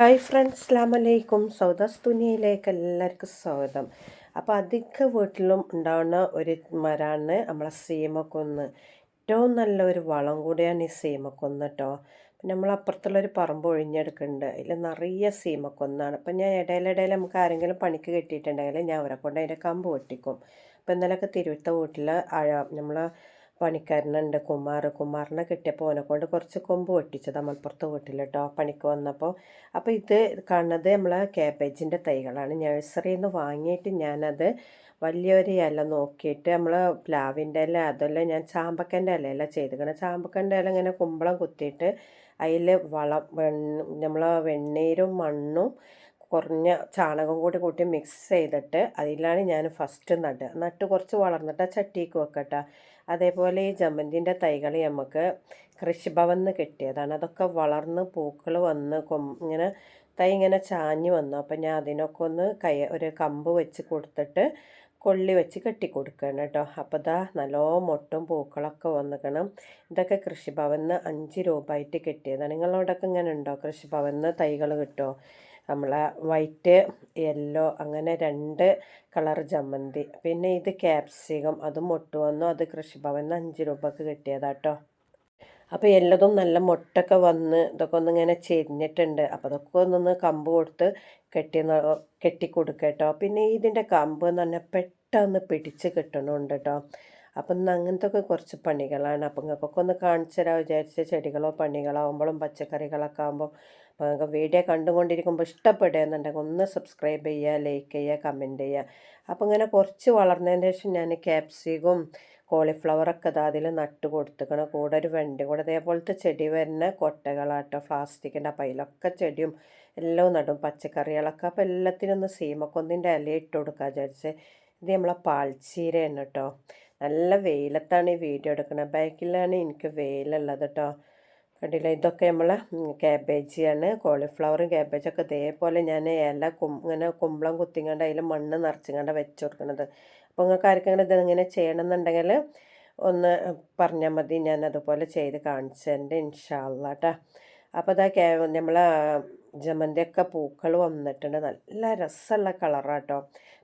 Hi friends സ്ലാമലൈക്കും സൗദാസ് തുനിയയിലേക്ക് എല്ലാവർക്കും സ്വാഗതം. അപ്പോൾ അധിക വീട്ടിലും ഉണ്ടാവുന്ന ഒരു മരമാണ് നമ്മളെ സീമക്കൊന്ന്. ഏറ്റവും നല്ല ഒരു വളം കൂടിയാണ് ഈ സീമക്കൊന്ന് കേട്ടോ അപ്പുറത്തുള്ളൊരു പറമ്പ് ഒഴിഞ്ഞെടുക്കുന്നുണ്ട്. അതിൽ നിറയെ സീമക്കൊന്നാണ്. അപ്പം ഞാൻ ഇടയിലിടയിൽ നമുക്ക് ആരെങ്കിലും പണിക്ക് കിട്ടിയിട്ടുണ്ടെങ്കിൽ ഞാൻ അവരെ കൊണ്ട് അതിന്റെ കമ്പ് പൊട്ടിക്കും അപ്പോൾ ഇന്നലെയൊക്കെ തിരുവിത്ത വീട്ടിൽ നമ്മൾ പണിക്കാരനുണ്ട്. കുമാർ കുമാറിനെ കിട്ടിയപ്പോൾ ഓനെ കൊണ്ട് കുറച്ച് കൊമ്പ് വെട്ടിച്ചത് നമ്മൾപ്പുറത്ത് വീട്ടിൽ കേട്ടോ പണിക്ക് വന്നപ്പോൾ. അപ്പോൾ ഇത് കാണുന്നത് നമ്മളെ കാബേജിന്റെ തൈകളാണ്. നഴ്സറിയിൽ നിന്ന് വാങ്ങിയിട്ട് ഞാനത് വലിയൊരു ഇല നോക്കിയിട്ട് നമ്മൾ പ്ലാവിന്റെ ഇല അതെല്ലാം ഞാൻ ചാമ്പക്കന്റെ ഇലയല്ല ചെയ്തിരിക്കണം ചാമ്പക്കന്റെ ഇല ഇങ്ങനെ കുമ്പളം കുത്തിയിട്ട് അതിൽ വളം വെണ്ണ നമ്മൾ വെണ്ണീരും മണ്ണും കുറഞ്ഞ ചാണകം കൂടി കൂട്ടി മിക്സ് ചെയ്തിട്ട് അതിലാണ് ഞാൻ ഫസ്റ്റ് നട്ട് നട്ട് കുറച്ച് വളർന്നിട്ട് ചട്ടിക്ക് വെക്കട്ടെ. അതേപോലെ ഈ ജമന്തിന്റെ തൈകൾ നമുക്ക് കൃഷിഭവനിൽ കിട്ടിയതാണ്. അതൊക്കെ വളർന്ന് പൂക്കൾ വന്ന് കൊം ഇങ്ങനെ തൈ ഇങ്ങനെ ചാഞ്ഞ് വന്നു. അപ്പം ഞാൻ അതിനൊക്കെ ഒന്ന് കൈ ഒരു കമ്പ് വെച്ച് കൊടുത്തിട്ട് കൊള്ളി വെച്ച് കെട്ടി കൊടുക്കണം കേട്ടോ അപ്പോൾ ഇതാ നല്ലോ മൊട്ടും പൂക്കളൊക്കെ വന്നിക്കണം. ഇതൊക്കെ കൃഷിഭവനിൽ അഞ്ച് രൂപ ആയിട്ട് കിട്ടിയതാണ്. നിങ്ങളോടൊക്കെ ഇങ്ങനെ ഉണ്ടോ? കൃഷിഭവനിൽ തൈകൾ കിട്ടുമോ നമ്മളെ വൈറ്റ് യെല്ലോ അങ്ങനെ രണ്ട് കളർ ജമന്തി. പിന്നെ ഇത് ക്യാപ്സികം അതും മൊട്ട് വന്നു. അത് കൃഷിഭവനിൽ അഞ്ച് രൂപക്ക് കിട്ടിയതാട്ടോ. അപ്പോൾ എല്ലതും നല്ല മുട്ടൊക്കെ വന്ന് ഇതൊക്കെ ഒന്നിങ്ങനെ ചെരിഞ്ഞിട്ടുണ്ട്. അപ്പോൾ അതൊക്കെ ഒന്നൊന്ന് കമ്പ് കൊടുത്ത് കെട്ടി കെട്ടി. കൊടുക്കട്ടോ പിന്നെ ഇതിന്റെ കമ്പ് എന്ന് പറഞ്ഞാൽ പെട്ടെന്ന് പിടിച്ച് കിട്ടണമുണ്ട് കേട്ടോ. അപ്പം ഇന്ന് അങ്ങനത്തെ കുറച്ച് പണികളാണ്. അപ്പം നിങ്ങൾക്കൊക്കെ ഒന്ന് കാണിച്ചു തരാൻ വിചാരിച്ച ചെടികളോ പണികളാവുമ്പോഴും പച്ചക്കറികളൊക്കെ ആകുമ്പോൾ അപ്പോൾ നിങ്ങൾക്ക് വീഡിയോ കണ്ടുകൊണ്ടിരിക്കുമ്പോൾ ഇഷ്ടപ്പെടുകയെന്നുണ്ടെങ്കിൽ ഒന്ന് സബ്സ്ക്രൈബ് ചെയ്യുക ലൈക്ക് ചെയ്യുക കമന്റ് ചെയ്യുക. അപ്പോൾ ഇങ്ങനെ കുറച്ച് വളർന്നതിന് ശേഷം ഞാൻ ക്യാപ്സിക്കും കോളിഫ്ലവറൊക്കെ അത് അതിൽ നട്ട് കൊടുത്തുക്കണം കൂടെ ഒരു വെണ്ടി കൂടെ. അതേപോലത്തെ ചെടി വരുന്ന കൊട്ടകളാട്ടോ പ്ലാസ്റ്റിക്കിന്റെ അപ്പം അതിലൊക്കെ ചെടിയും എല്ലാം നടും. പച്ചക്കറികളൊക്കെ. അപ്പോൾ എല്ലാത്തിനും ഒന്ന് സീമക്കൊന്നിന്റെ ഇല ഇട്ട് കൊടുക്കുക വിചാരിച്ച്. ഇത് നമ്മളെ പാൽച്ചീരയാണ് കേട്ടോ നല്ല വെയിലത്താണ് ഈ വീഡിയോ എടുക്കുന്നത് ബാക്കിലാണ് എനിക്ക് വെയിലുള്ളത് കേട്ടോ കണ്ടില്ല? ഇതൊക്കെ നമ്മൾ ക്യാബേജിയാണ് കോളിഫ്ലവറും ക്യാബേജൊക്കെ ഇതേപോലെ ഞാൻ ഇല കും ഇങ്ങനെ കുമ്പളം കുത്തിങ്ങണ്ട് അതിൽ മണ്ണ് നിറച്ചിങ്ങാണ്ട് വെച്ച് കൊടുക്കുന്നത് അപ്പോൾ നിങ്ങൾക്ക് ആർക്കെങ്കിലും ഇത് ഇങ്ങനെ ചെയ്യണമെന്നുണ്ടെങ്കിൽ ഒന്ന് പറഞ്ഞാൽ മതി. ഞാൻ അതുപോലെ ചെയ്ത് കാണിച്ചതിന്റെ ഇൻഷാല്ല കേട്ടോ അപ്പോൾ അതാ ക്യാ നമ്മളെ ജമന്തിയൊക്കെ പൂക്കൾ വന്നിട്ടുണ്ട്. നല്ല രസമുള്ള കളറാട്ടോ.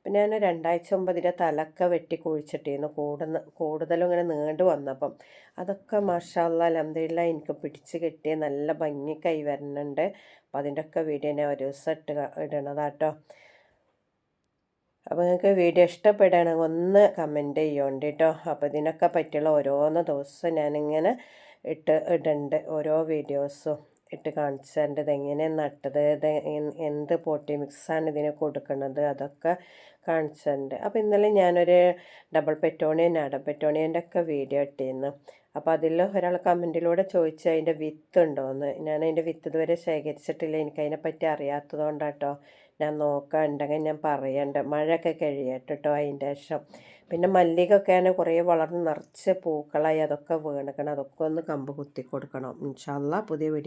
പിന്നെ ഞാൻ രണ്ടാഴ്ച മുമ്പ് ഇതിന്റെ തലക്കെ വെട്ടി കുഴിച്ചിട്ടിരുന്നു കൂടുന്ന കൂടുതലും ഇങ്ങനെ നീണ്ടു വന്നപ്പം. അതൊക്കെ മഷാല്ല അലഹമില്ല എനിക്ക് പിടിച്ച് കെട്ടി നല്ല ഭംഗി കൈ വരുന്നുണ്ട്. അപ്പോൾ അതിന്റെ ഒക്കെ വീഡിയോ ഞാൻ ഒരു ദിവസം ഇട്ട് ഇടണതാട്ടോ. അപ്പോൾ നിങ്ങൾക്ക് വീഡിയോ ഇഷ്ടപ്പെടുകയാണെങ്കിൽ ഒന്ന് കമന്റ് ചെയ്യുന്നുണ്ട് കേട്ടോ അപ്പോൾ ഇതിനൊക്കെ പറ്റിയുള്ള ഓരോന്ന് ദിവസം ഞാനിങ്ങനെ ഇട്ട് ഇടുന്നുണ്ട് ഓരോ വീഡിയോസും. ഇട്ട് കാണിച്ചു തരേണ്ടത്. എങ്ങനെ നട്ടത്? ഇത് എന്ത് പോട്ടി മിക്സാണ് ഇതിനെ കൊടുക്കുന്നത് അതൊക്കെ കാണിച്ചു അപ്പോൾ ഇന്നലെ ഞാനൊരു ഡബിൾ പെറ്റോണിയൻ നാടൻ പെറ്റോണിയന്റെ ഒക്കെ വീഡിയോ ഇട്ടിരുന്നു. അപ്പോൾ അതിൽ ഒരാൾ കമന്റിലൂടെ ചോദിച്ചു അതിന്റെ വിത്ത് ഉണ്ടോയെന്ന് ഞാൻ അതിന്റെ വിത്ത് ഇതുവരെ ശേഖരിച്ചിട്ടില്ല. എനിക്ക് പറ്റി അറിയാത്തതുകൊണ്ടാട്ടോ ഞാൻ നോക്കാൻ ഉണ്ടെങ്കിൽ ഞാൻ പറയണ്ട. മഴയൊക്കെ കഴിയട്ടെ കേട്ടോ അതിന്റെ ശേഷം. പിന്നെ മല്ലികൊക്കെയാണ് കുറേ വളർന്ന് നിറച്ച് പൂക്കളായി. അതൊക്കെ വീണക്കണം. അതൊക്കെ ഒന്ന് കമ്പ് കുത്തി കൊടുക്കണം. ഇൻഷാല്ല പുതിയ വീഡിയോ